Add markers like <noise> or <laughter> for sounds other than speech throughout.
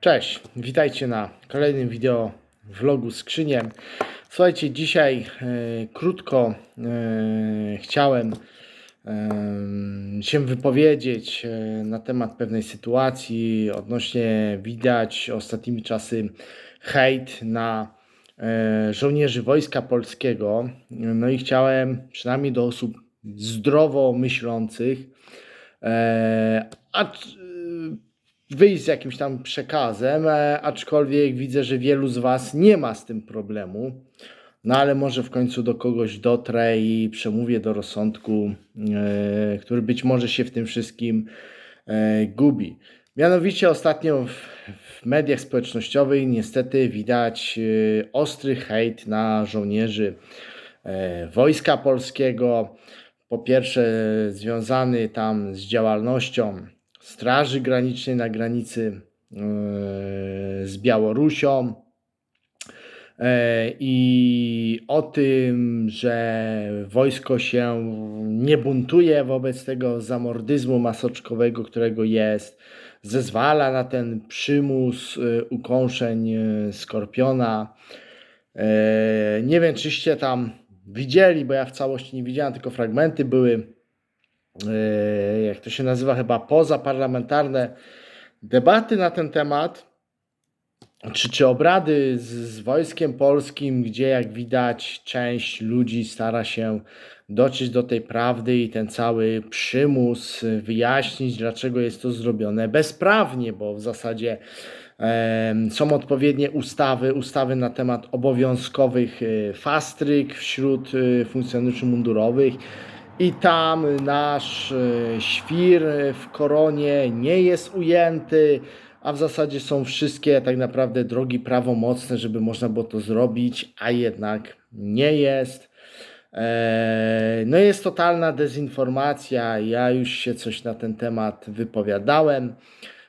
Cześć, witajcie na kolejnym wideo vlogu skrzyniem. Słuchajcie, dzisiaj e, krótko e, chciałem e, się wypowiedzieć e, na temat pewnej sytuacji odnośnie widać ostatnimi czasy hejt na e, żołnierzy Wojska Polskiego. No i chciałem przynajmniej do osób zdrowo myślących, e, a wyjść z jakimś tam przekazem, e, aczkolwiek widzę, że wielu z Was nie ma z tym problemu. No ale może w końcu do kogoś dotrę i przemówię do rozsądku, e, który być może się w tym wszystkim e, gubi. Mianowicie ostatnio w, mediach społecznościowych niestety widać ostry hejt na żołnierzy Wojska Polskiego. Po pierwsze, związany tam z działalnością Straży Granicznej na granicy e, z Białorusią. E, I o tym, że wojsko się nie buntuje wobec tego zamordyzmu masoczkowego, którego jest, zezwala na ten przymus e, ukąszeń skorpiona. Nie wiem, czyście tam widzieli, bo ja w całości nie widziałem, tylko fragmenty były jak to się nazywa, chyba pozaparlamentarne debaty na ten temat, czy, czy obrady z, z wojskiem polskim, gdzie jak widać część ludzi stara się dotrzeć do tej prawdy i ten cały przymus wyjaśnić, dlaczego jest to zrobione bezprawnie, bo w zasadzie są odpowiednie ustawy, ustawy na temat obowiązkowych e, fastryk wśród e, funkcjonariuszy mundurowych. I tam nasz e, świr w koronie nie jest ujęty, a w zasadzie są wszystkie tak naprawdę drogi prawomocne, żeby można było to zrobić, a jednak nie jest. E, No jest totalna dezinformacja. Ja już się coś na ten temat wypowiadałem.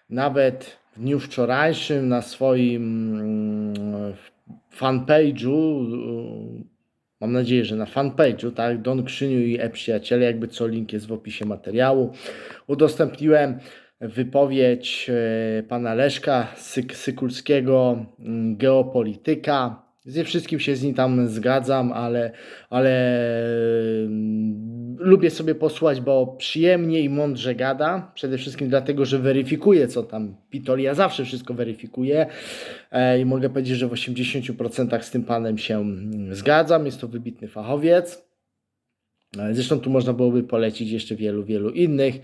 Nawet w dniu wczorajszym na swoim mm, fanpage'u Mam nadzieję, że na fanpage'u, tak, Don Krzyniu i e-przyjaciele, jakby co link jest w opisie materiału. Udostępniłem wypowiedź e, pana Leszka Syk Sykulskiego, mm, geopolityka. Ze wszystkim się z nim tam zgadzam, ale, ale mm, lubię sobie posłuchać, bo przyjemnie i mądrze gada. Przede wszystkim dlatego, że weryfikuje, co tam Pitol. Ja zawsze wszystko weryfikuję e, i mogę powiedzieć, że w 80% z tym panem się mm, zgadzam. Jest to wybitny fachowiec. E, Zresztą tu można byłoby polecić jeszcze wielu, wielu innych.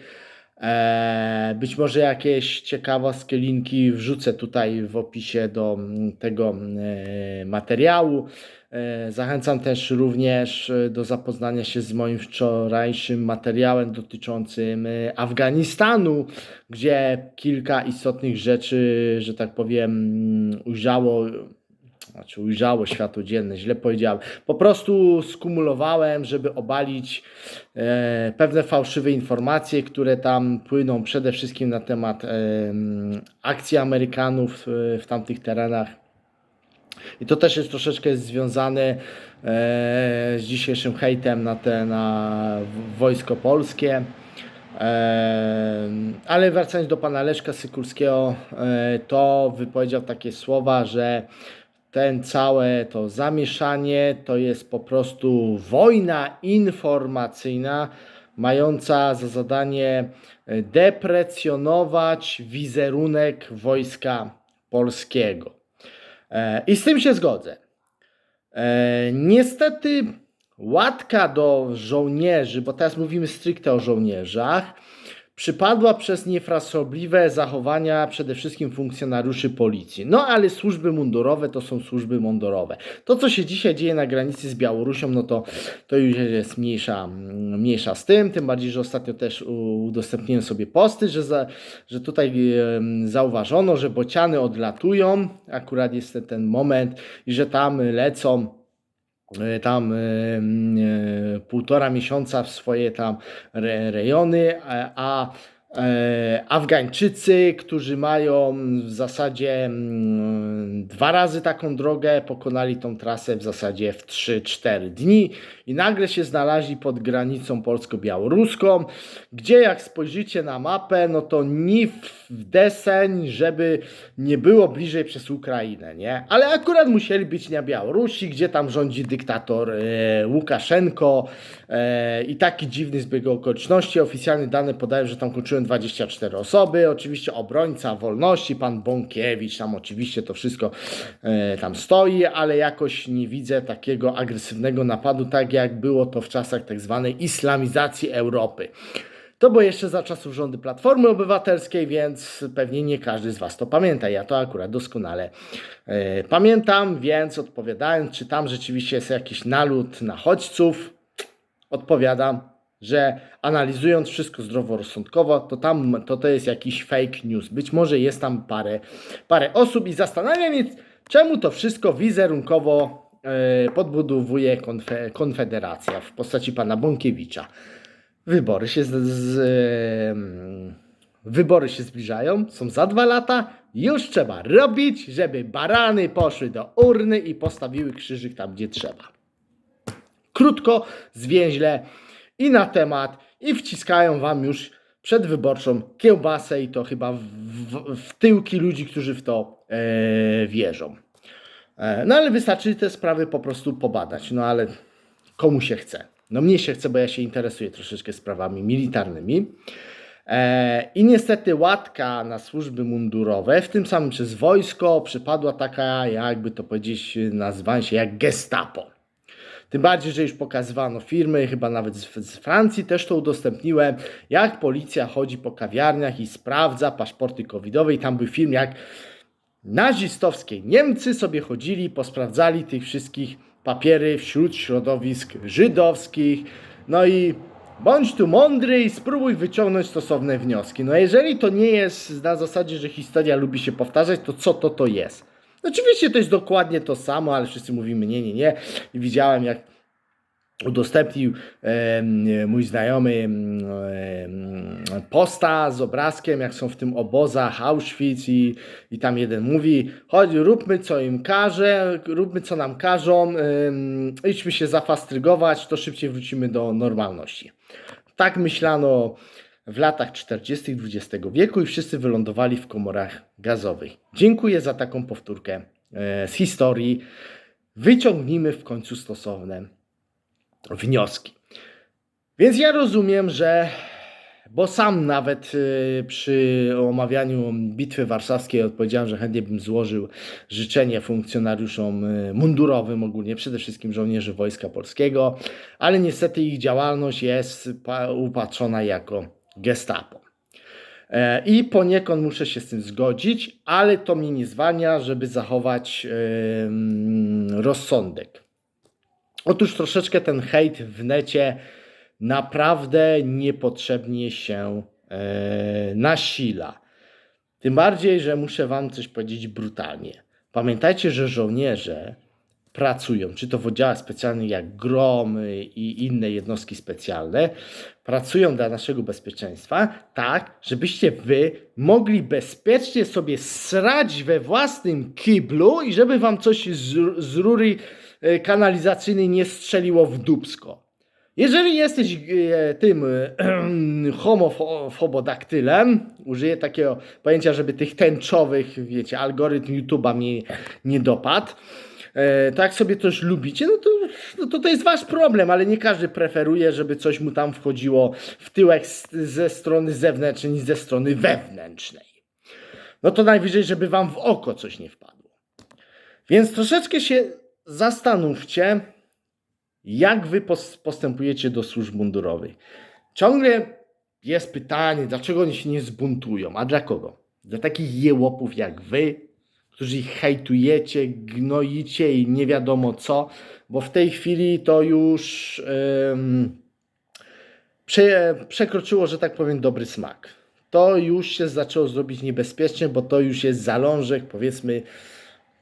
E, Być może jakieś ciekawostki, linki wrzucę tutaj w opisie do mm, tego e, materiału. E, Zachęcam też również e, do zapoznania się z moim wczorajszym materiałem dotyczącym e, Afganistanu, gdzie kilka istotnych rzeczy, że tak powiem, mm, ujrzało znaczy ujrzało światło dzienne, źle powiedziałem. Po prostu skumulowałem, żeby obalić e, pewne fałszywe informacje, które tam płyną przede wszystkim na temat e, akcji Amerykanów e, w tamtych terenach. I to też jest troszeczkę związane e, z dzisiejszym hejtem na, te, na wojsko polskie. E, ale wracając do pana Leszka Sykulskiego, e, to wypowiedział takie słowa, że ten całe to zamieszanie to jest po prostu wojna informacyjna mająca za zadanie e, deprecjonować wizerunek wojska polskiego. E, I z tym się zgodzę. E, Niestety łatka do żołnierzy, bo teraz mówimy stricte o żołnierzach, przypadła przez niefrasobliwe zachowania przede wszystkim funkcjonariuszy policji. No ale służby mundurowe to są służby mundurowe. To, co się dzisiaj dzieje na granicy z Białorusią, no to, to już jest mniejsza, mniejsza z tym, tym bardziej, że ostatnio też udostępniłem sobie posty, że, za, że tutaj zauważono, że bociany odlatują, akurat jest ten, moment i że tam lecą tam e, m, e, półtora miesiąca w swoje tam re, rejony, a, Afgańczycy, którzy mają w zasadzie mm, dwa razy taką drogę, pokonali tą trasę w zasadzie w 3-4 dni i nagle się znaleźli pod granicą polsko-białoruską, gdzie jak spojrzycie na mapę, no to ni w deseń, żeby nie było bliżej przez Ukrainę, nie? Ale akurat musieli być na Białorusi, gdzie tam rządzi dyktator e, Łukaszenko e, i taki dziwny zbieg okoliczności. Oficjalne dane podają, że tam kończyły 24 osoby. Oczywiście obrońca wolności, pan Bąkiewicz, tam oczywiście to wszystko e, tam stoi, ale jakoś nie widzę takiego agresywnego napadu, tak jak było to w czasach tak zwanej islamizacji Europy. To było jeszcze za czasów rządy Platformy Obywatelskiej, więc pewnie nie każdy z Was to pamięta. Ja to akurat doskonale e, pamiętam, więc odpowiadając, czy tam rzeczywiście jest jakiś nalot nachodźców, odpowiadam, że analizując wszystko zdroworozsądkowo, to tam to, to jest jakiś fake news. Być może jest tam parę, parę osób i zastanawiam się, czemu to wszystko wizerunkowo e, podbudowuje konfe, Konfederacja w postaci pana Bąkiewicza. Wybory się, z, z, em, wybory się zbliżają, są za dwa lata. Już trzeba robić, żeby barany poszły do urny i postawiły krzyżyk tam, gdzie trzeba. Krótko, zwięźle i na temat, i wciskają wam już przedwyborczą kiełbasę, i to chyba w, w, w tyłki ludzi, którzy w to e, wierzą. E, no ale wystarczy te sprawy po prostu pobadać. No ale komu się chce? No mnie się chce, bo ja się interesuję troszeczkę sprawami militarnymi. E, I niestety łatka na służby mundurowe, w tym samym przez wojsko, przypadła taka, jakby to powiedzieć, nazywa się jak gestapo. Tym bardziej, że już pokazywano firmy, chyba nawet z, z Francji też to udostępniłem, jak policja chodzi po kawiarniach i sprawdza paszporty covidowe i tam był film, jak nazistowskie Niemcy sobie chodzili, posprawdzali tych wszystkich papiery wśród środowisk żydowskich. No i bądź tu mądry i spróbuj wyciągnąć stosowne wnioski. No jeżeli to nie jest na zasadzie, że historia lubi się powtarzać, to co to to jest? Oczywiście to jest dokładnie to samo, ale wszyscy mówimy nie, nie, nie. I widziałem jak udostępnił em, mój znajomy em, posta z obrazkiem, jak są w tym obozach Auschwitz i, i tam jeden mówi, chodź, róbmy co im każe, róbmy co nam każą, em, idźmy się zafastrygować, to szybciej wrócimy do normalności. Tak myślano w latach 40. XX wieku i wszyscy wylądowali w komorach gazowych. Dziękuję za taką powtórkę e, z historii. Wyciągnijmy w końcu stosowne wnioski. Więc ja rozumiem, że, bo sam nawet y, przy omawianiu Bitwy Warszawskiej odpowiedziałem, że chętnie bym złożył życzenie funkcjonariuszom y, mundurowym, ogólnie przede wszystkim żołnierzy Wojska Polskiego, ale niestety ich działalność jest pa- upatrzona jako gestapo. E, I poniekąd muszę się z tym zgodzić, ale to mnie nie zwalnia, żeby zachować rozsądek. Otóż troszeczkę ten hejt w necie naprawdę niepotrzebnie się e, nasila. Tym bardziej, że muszę Wam coś powiedzieć brutalnie. Pamiętajcie, że żołnierze pracują, czy to w oddziałach specjalnych jak gromy i inne jednostki specjalne, pracują dla naszego bezpieczeństwa, tak, żebyście Wy mogli bezpiecznie sobie srać we własnym kiblu i żeby Wam coś z, z rury e, kanalizacyjnej nie strzeliło w dubsko. Jeżeli jesteś e, tym e, <clears throat> homofobodaktylem, użyję takiego pojęcia, żeby tych tęczowych, wiecie, algorytm YouTube'a mnie nie dopadł, e, tak sobie też lubicie, no to, no to to jest wasz problem, ale nie każdy preferuje, żeby coś mu tam wchodziło w tyłek z, ze strony zewnętrznej niż ze strony wewnętrznej. No to najwyżej, żeby wam w oko coś nie wpadło. Więc troszeczkę się zastanówcie, jak wy pos- postępujecie do służb mundurowych. Ciągle jest pytanie, dlaczego oni się nie zbuntują, a dla kogo? Dla takich jełopów jak wy, którzy ich hejtujecie, gnoicie i nie wiadomo co, bo w tej chwili to już prze, przekroczyło, że tak powiem, dobry smak. To już się zaczęło zrobić niebezpiecznie, bo to już jest zalążek, powiedzmy,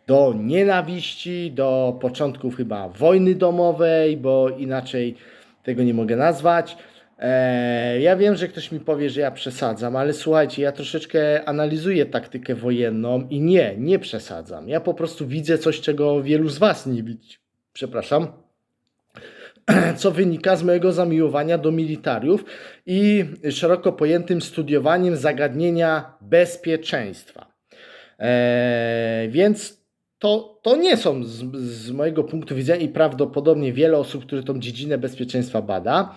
do nienawiści, do początków chyba wojny domowej, bo inaczej tego nie mogę nazwać. E, ja wiem, że ktoś mi powie, że ja przesadzam, ale słuchajcie, ja troszeczkę analizuję taktykę wojenną i nie, nie przesadzam. Ja po prostu widzę coś, czego wielu z Was nie widzi. Przepraszam <clears throat> co wynika z mojego zamiłowania do militariów i szeroko pojętym studiowaniem zagadnienia bezpieczeństwa. Eee, więc to, to nie są z, z mojego punktu widzenia i prawdopodobnie wiele osób, które tą dziedzinę bezpieczeństwa bada,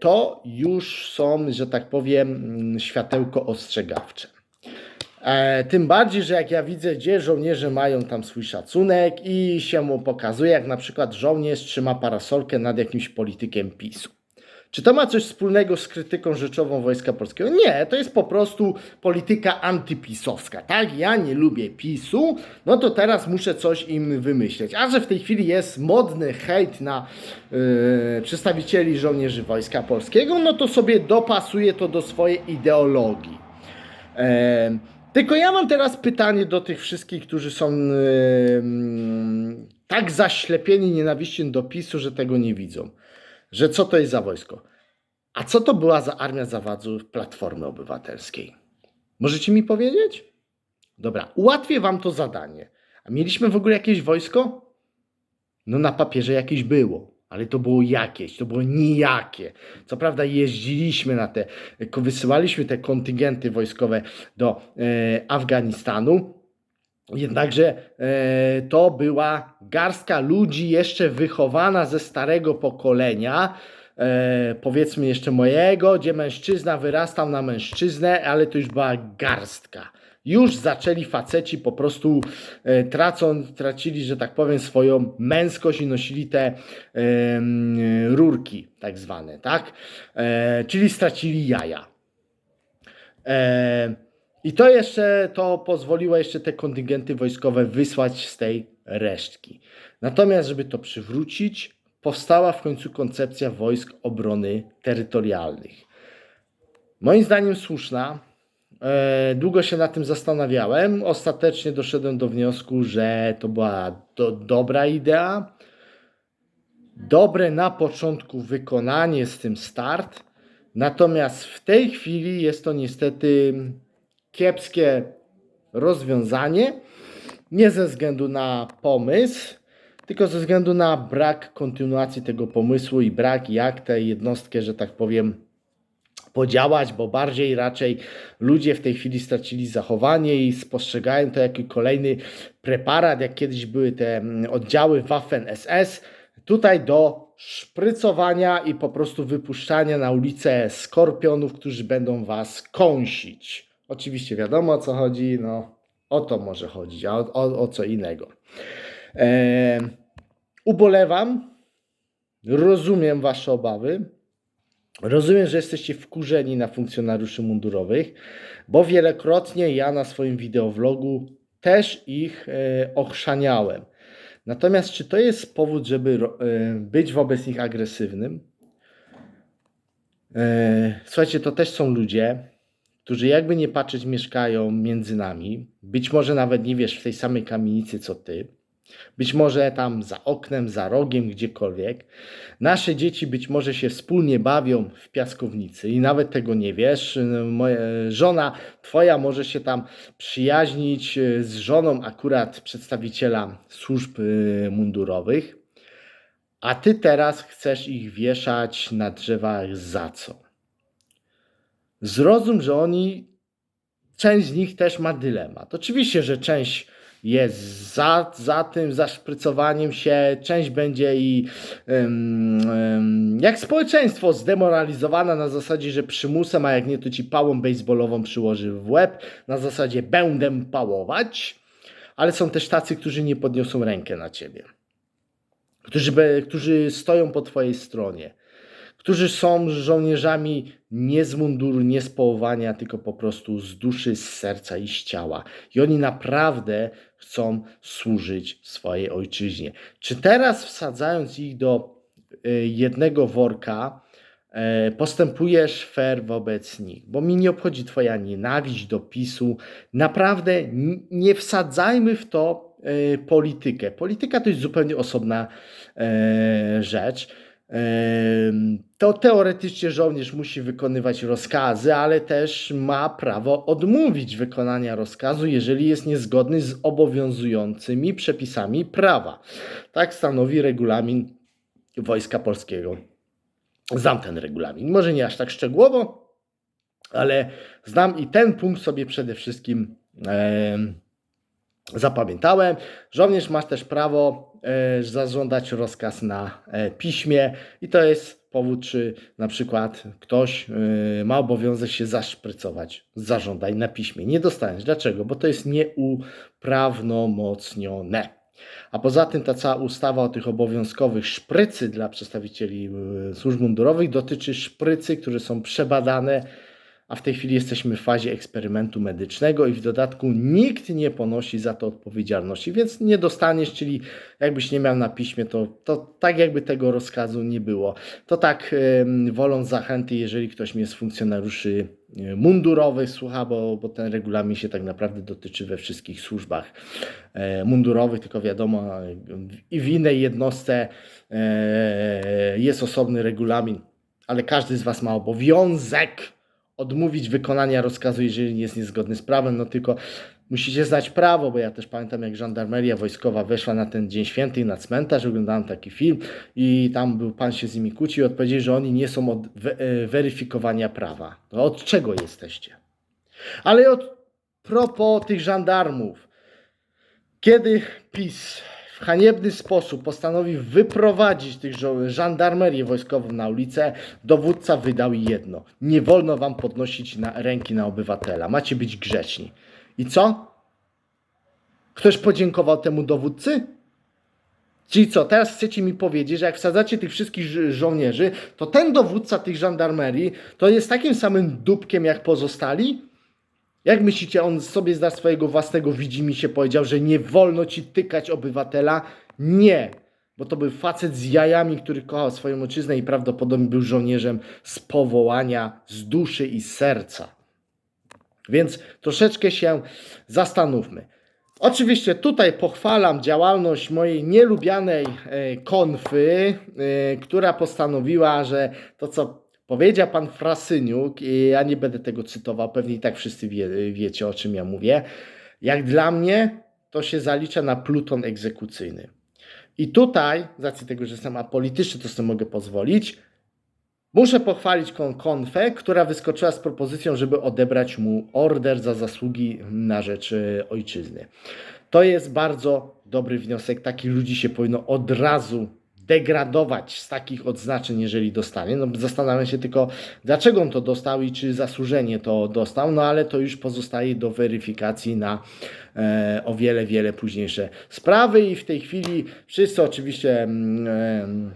to już są, że tak powiem, mm, światełko ostrzegawcze. E, tym bardziej, że jak ja widzę, gdzie żołnierze mają tam swój szacunek i się mu pokazuje, jak na przykład żołnierz trzyma parasolkę nad jakimś politykiem PiSu. Czy to ma coś wspólnego z krytyką rzeczową Wojska Polskiego? Nie, to jest po prostu polityka antypisowska. Tak, ja nie lubię PiSu, no to teraz muszę coś im wymyśleć. A że w tej chwili jest modny hejt na yy, przedstawicieli żołnierzy Wojska Polskiego, no to sobie dopasuję to do swojej ideologii. Tylko ja mam teraz pytanie do tych wszystkich, którzy są yy, tak zaślepieni nienawiścią do PiSu, że tego nie widzą. Że co to jest za wojsko? A co to była za armia zawadzów Platformy Obywatelskiej? Możecie mi powiedzieć? Dobra, ułatwię wam to zadanie. A mieliśmy w ogóle jakieś wojsko? No na papierze jakieś było ale to było jakieś, to było nijakie. Co prawda jeździliśmy na te, wysyłaliśmy te kontyngenty wojskowe do e, Afganistanu, jednakże e, to była garstka ludzi jeszcze wychowana ze starego pokolenia, e, powiedzmy jeszcze mojego, gdzie mężczyzna wyrastał na mężczyznę, ale to już była garstka już zaczęli faceci po prostu e, tracą, tracili, że tak powiem, swoją męskość i nosili te rurki, tak zwane, tak? Czyli stracili jaja. I to jeszcze, to pozwoliło jeszcze te kontyngenty wojskowe wysłać z tej resztki. Natomiast, żeby to przywrócić, powstała w końcu koncepcja wojsk obrony terytorialnych. Moim zdaniem słuszna, E, długo się nad tym zastanawiałem. Ostatecznie doszedłem do wniosku, że to była do, dobra idea. Dobre na początku wykonanie z tym start. Natomiast w tej chwili jest to niestety kiepskie rozwiązanie. Nie ze względu na pomysł, tylko ze względu na brak kontynuacji tego pomysłu i brak jak tę jednostkę, że tak powiem, podziałać, bo bardziej raczej ludzie w tej chwili stracili zachowanie i spostrzegają to jako kolejny preparat, jak kiedyś były te mm, oddziały Waffen SS, tutaj do szprycowania i po prostu wypuszczania na ulicę skorpionów, którzy będą was kąsić. Oczywiście wiadomo o co chodzi, no o to może chodzić, a o, o, o co innego. Eee, ubolewam, rozumiem wasze obawy, Rozumiem, że jesteście wkurzeni na funkcjonariuszy mundurowych, bo wielokrotnie ja na swoim wideowlogu też ich e, ochrzaniałem. Natomiast czy to jest powód, żeby e, być wobec nich agresywnym? E, słuchajcie, to też są ludzie, którzy jakby nie patrzeć mieszkają między nami. Być może nawet nie wiesz w tej samej kamienicy co ty. Być może tam za oknem, za rogiem, gdziekolwiek. Nasze dzieci być może się wspólnie bawią w piaskownicy i nawet tego nie wiesz. Moja żona twoja może się tam przyjaźnić e, z żoną akurat przedstawiciela służb e, mundurowych, a ty teraz chcesz ich wieszać na drzewach za co? Zrozum, że oni, część z nich też ma dylemat. Oczywiście, że część jest za, za tym zaszprycowaniem się, część będzie i um, um, jak społeczeństwo zdemoralizowana na zasadzie, że przymusem, a jak nie to ci pałą baseballową przyłoży w łeb, na zasadzie będę pałować, ale są też tacy, którzy nie podniosą rękę na ciebie, którzy, którzy stoją po twojej stronie którzy są żołnierzami nie z munduru, nie z połowania, tylko po prostu z duszy, z serca i z ciała. I oni naprawdę chcą służyć swojej ojczyźnie. Czy teraz wsadzając ich do y, jednego worka, y, postępujesz fair wobec nich, bo mi nie obchodzi Twoja nienawiść do PiSu. Naprawdę nie wsadzajmy w to y, politykę. Polityka to jest zupełnie osobna rzecz. To teoretycznie żołnierz musi wykonywać rozkazy, ale też ma prawo odmówić wykonania rozkazu, jeżeli jest niezgodny z obowiązującymi przepisami prawa. Tak stanowi regulamin Wojska Polskiego. Znam ten regulamin. Może nie aż tak szczegółowo, ale znam i ten punkt sobie przede wszystkim em, zapamiętałem. Żołnierz ma też prawo e, zażądać rozkaz na e, piśmie i to jest powód, czy na przykład ktoś e, ma obowiązek się zaszprycować. Zażądaj na piśmie. Nie dostaniesz. Dlaczego? Bo to jest nieuprawnomocnione. A poza tym ta cała ustawa o tych obowiązkowych szprycy dla przedstawicieli służb mundurowych dotyczy szprycy, które są przebadane a w tej chwili jesteśmy w fazie eksperymentu medycznego i w dodatku nikt nie ponosi za to odpowiedzialności, więc nie dostaniesz, czyli jakbyś nie miał na piśmie, to, to tak jakby tego rozkazu nie było. To tak wolą zachęty, jeżeli ktoś mnie z funkcjonariuszy e, mundurowych słucha, bo, bo ten regulamin się tak naprawdę dotyczy we wszystkich służbach e, mundurowych, tylko wiadomo e, i w innej jednostce jest osobny regulamin, ale każdy z Was ma obowiązek odmówić wykonania rozkazu, jeżeli jest niezgodny z prawem, no tylko musicie znać prawo, bo ja też pamiętam, jak żandarmeria wojskowa weszła na ten Dzień Święty na cmentarz, oglądałem taki film i tam był pan się z nimi kłócił i odpowiedzieli, że oni nie są od e, weryfikowania prawa. No od czego jesteście? Ale od propos tych żandarmów. Kiedy PiS haniebny sposób postanowił wyprowadzić tych żandarmerię wojskową na ulicę, dowódca wydał jedno. Nie wolno wam podnosić na, ręki na obywatela. Macie być grzeczni. I co? Ktoś podziękował temu dowódcy? Czyli co, teraz chcecie mi powiedzieć, że jak wsadzacie tych wszystkich żo- żołnierzy, to ten dowódca tych żandarmerii to jest takim samym dupkiem jak pozostali? Jak myślicie, on sobie zda swojego własnego widzi się powiedział, że nie wolno ci tykać obywatela? Nie, bo to był facet z jajami, który kochał swoją ojczyznę i prawdopodobnie był żołnierzem z powołania, z duszy i serca. Więc troszeczkę się zastanówmy. Oczywiście tutaj pochwalam działalność mojej nielubianej e, konfy, e, która postanowiła, że to co powiedział pan Frasyniuk, i ja nie będę tego cytował, pewnie i tak wszyscy wie, wiecie o czym ja mówię, jak dla mnie to się zalicza na pluton egzekucyjny. I tutaj, z racji tego, że jestem apolityczny, to sobie mogę pozwolić, Muszę pochwalić kon- konfę, która wyskoczyła z propozycją, żeby odebrać mu order za zasługi na rzecz e, ojczyzny. To jest bardzo dobry wniosek. Takich ludzi się powinno od razu degradować z takich odznaczeń, jeżeli dostanie. No, zastanawiam się tylko, dlaczego on to dostał i czy zasłużenie to dostał, no ale to już pozostaje do weryfikacji na e, o wiele, wiele późniejsze sprawy i w tej chwili wszyscy oczywiście. mm, em,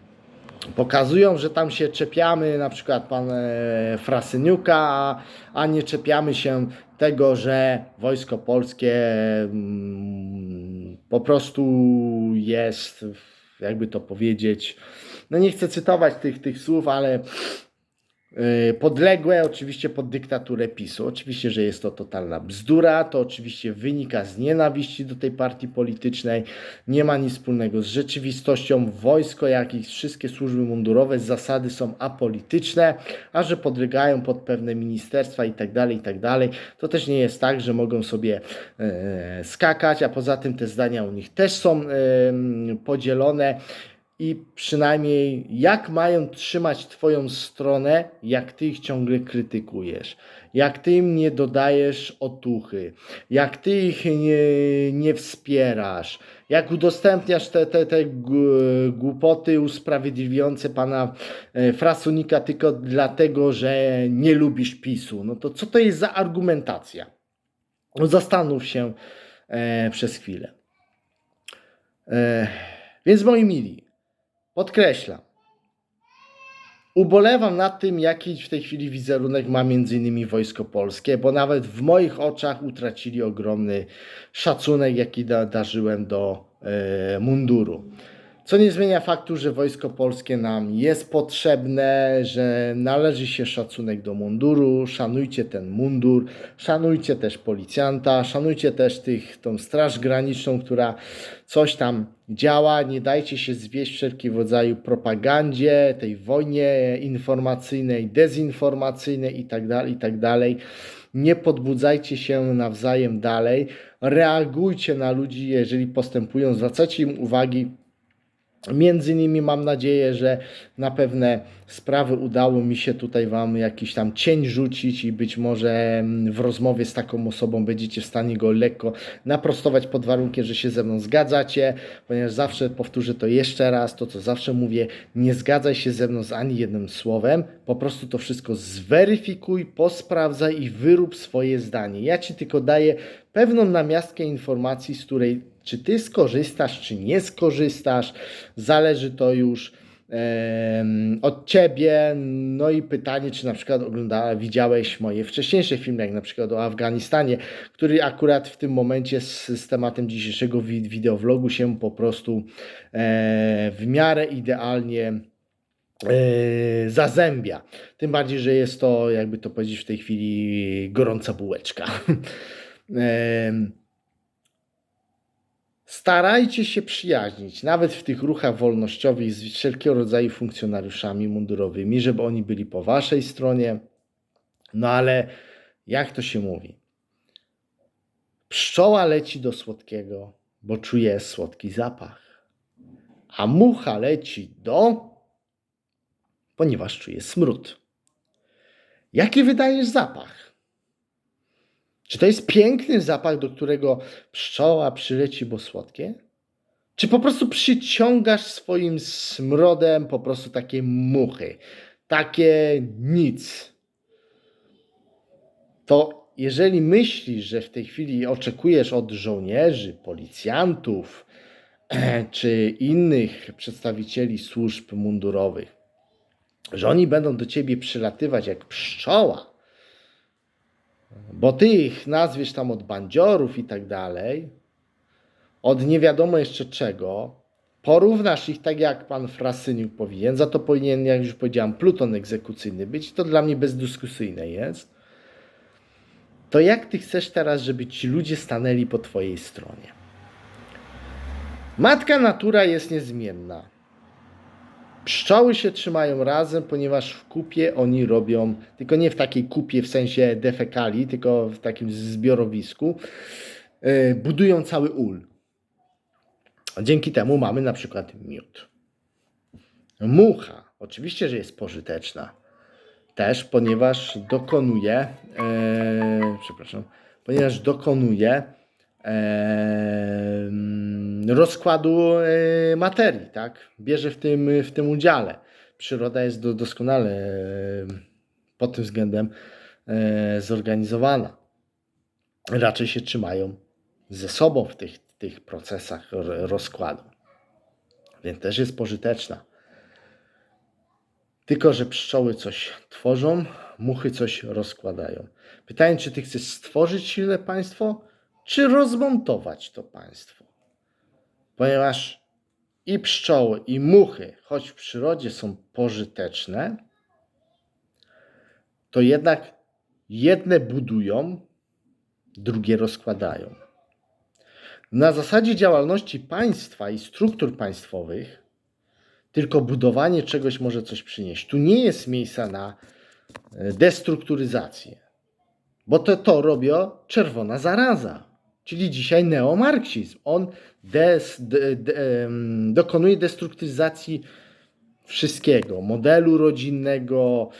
pokazują, że tam się czepiamy, na przykład pan e, Frasyniuka, a, nie czepiamy się tego, że wojsko polskie mm, po prostu jest, jakby to powiedzieć, no nie chcę cytować tych, tych słów, ale podległe oczywiście pod dyktaturę PiSu. Oczywiście, że jest to totalna bzdura, to oczywiście wynika z nienawiści do tej partii politycznej, nie ma nic wspólnego z rzeczywistością. Wojsko, jak i wszystkie służby mundurowe z zasady są apolityczne, a że podlegają pod pewne ministerstwa i tak dalej, i tak dalej, to też nie jest tak, że mogą sobie e, skakać, a poza tym te zdania u nich też są e, podzielone i przynajmniej jak mają trzymać Twoją stronę, jak Ty ich ciągle krytykujesz, jak Ty im nie dodajesz otuchy, jak Ty ich nie, nie wspierasz, jak udostępniasz te, te, te głupoty usprawiedliwiające pana e, Frasunika tylko dlatego, że nie lubisz PiSu. No to co to jest za argumentacja? No zastanów się e, przez chwilę. E, więc moi mili, podkreślam, ubolewam nad tym, jaki w tej chwili wizerunek ma m.in. Wojsko Polskie, bo nawet w moich oczach utracili ogromny szacunek, jaki da, darzyłem do e, munduru. Co nie zmienia faktu, że wojsko polskie nam jest potrzebne, że należy się szacunek do munduru. Szanujcie ten mundur, szanujcie też policjanta, szanujcie też tych, tą straż graniczną, która coś tam działa. Nie dajcie się zwieść wszelkiego rodzaju propagandzie, tej wojnie informacyjnej, dezinformacyjnej itd. itd. Nie podbudzajcie się nawzajem dalej. Reagujcie na ludzi, jeżeli postępują, zwracajcie im uwagi. Między innymi mam nadzieję, że na pewne sprawy udało mi się tutaj Wam jakiś tam cień rzucić i być może mm, w rozmowie z taką osobą będziecie w stanie go lekko naprostować pod warunkiem, że się ze mną zgadzacie, ponieważ zawsze powtórzę to jeszcze raz, to co zawsze mówię, nie zgadzaj się ze mną z ani jednym słowem, po prostu to wszystko zweryfikuj, posprawdzaj i wyrób swoje zdanie. Ja Ci tylko daję pewną namiastkę informacji, z której czy Ty skorzystasz, czy nie skorzystasz, zależy to już od Ciebie. No i pytanie, czy na przykład oglądałeś, widziałeś moje wcześniejsze filmy, jak na przykład o Afganistanie, który akurat w tym momencie z, z tematem dzisiejszego wi- wideowlogu się po prostu e, w miarę idealnie e, zazębia. Tym bardziej, że jest to, jakby to powiedzieć w tej chwili, gorąca bułeczka. <laughs> Em, Starajcie się przyjaźnić, nawet w tych ruchach wolnościowych, z wszelkiego rodzaju funkcjonariuszami mundurowymi, żeby oni byli po waszej stronie. No ale jak to się mówi? Pszczoła leci do słodkiego, bo czuje słodki zapach. A mucha leci do, ponieważ czuje smród. Jaki wydajesz zapach? Czy to jest piękny zapach, do którego pszczoła przyleci, bo słodkie? Czy po prostu przyciągasz swoim smrodem po prostu takie muchy, takie nic? To jeżeli myślisz, że w tej chwili oczekujesz od żołnierzy, policjantów <clears throat> czy innych przedstawicieli służb mundurowych, że oni będą do ciebie przylatywać jak pszczoła, bo ty ich nazwiesz tam od bandziorów i tak dalej, od nie wiadomo jeszcze czego, porównasz ich tak jak pan Frasyniuk powinien, za to powinien, jak już powiedziałem, pluton egzekucyjny być, to dla mnie bezdyskusyjne jest, to jak ty chcesz teraz, żeby ci ludzie stanęli po twojej stronie? Matka natura jest niezmienna. Pszczoły się trzymają razem, ponieważ w kupie oni robią, tylko nie w takiej kupie w sensie defekali, tylko w takim zbiorowisku, yy, budują cały ul. Dzięki temu mamy na przykład miód. Mucha, oczywiście, że jest pożyteczna. Też, ponieważ dokonuje, e, przepraszam, ponieważ dokonuje e, rozkładu e, materii, tak? Bierze w tym, w tym udziale. Przyroda jest do, doskonale e, pod tym względem e, zorganizowana. Raczej się trzymają ze sobą w tych, tych procesach ro- rozkładu. Więc też jest pożyteczna. Tylko, że pszczoły coś tworzą, muchy coś rozkładają. Pytanie, czy ty chcesz stworzyć silne państwo, czy rozmontować to państwo? Ponieważ i pszczoły, i muchy, choć w przyrodzie są pożyteczne, to jednak jedne budują, drugie rozkładają. Na zasadzie działalności państwa i struktur państwowych tylko budowanie czegoś może coś przynieść. Tu nie jest miejsca na e, destrukturyzację, bo to, to robi czerwona zaraza, czyli dzisiaj neomarksizm. On des, de, de, dokonuje destrukturyzacji wszystkiego, modelu rodzinnego,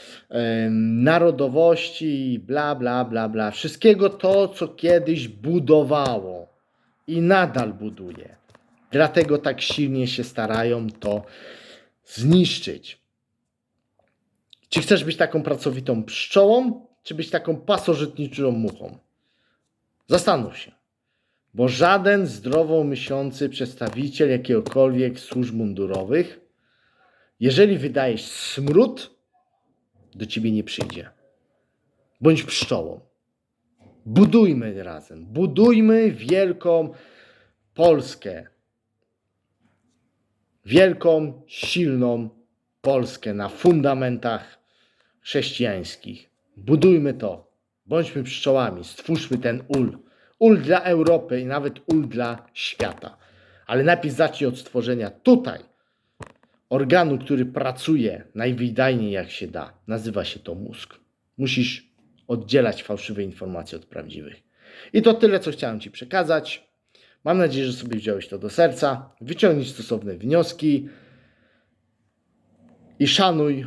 narodowości, bla, bla, bla, bla. Wszystkiego to, co kiedyś budowało i nadal buduje. Dlatego tak silnie się starają to zniszczyć. Czy chcesz być taką pracowitą pszczołą, czy być taką pasożytniczą muchą? Zastanów się, bo żaden zdrowo myślący przedstawiciel jakiegokolwiek służb mundurowych, jeżeli wydajesz smród, do ciebie nie przyjdzie. Bądź pszczołą. Budujmy razem. Budujmy wielką Polskę. wielką, silną Polskę na fundamentach chrześcijańskich. Budujmy to. Bądźmy pszczołami. Stwórzmy ten ul. Ul dla Europy i nawet ul dla świata. Ale najpierw zacznij od stworzenia tutaj organu, który pracuje najwydajniej jak się da. Nazywa się to mózg. Musisz oddzielać fałszywe informacje od prawdziwych. I to tyle, co chciałem Ci przekazać. Mam nadzieję, że sobie wziąłeś to do serca. Wyciągnij stosowne wnioski i szanuj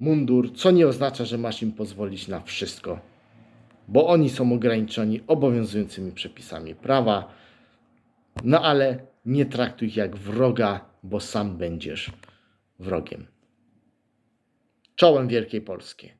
mundur, co nie oznacza, że masz im pozwolić na wszystko, bo oni są ograniczeni obowiązującymi przepisami prawa. No ale nie traktuj ich jak wroga, bo sam będziesz wrogiem. Czołem Wielkiej Polski.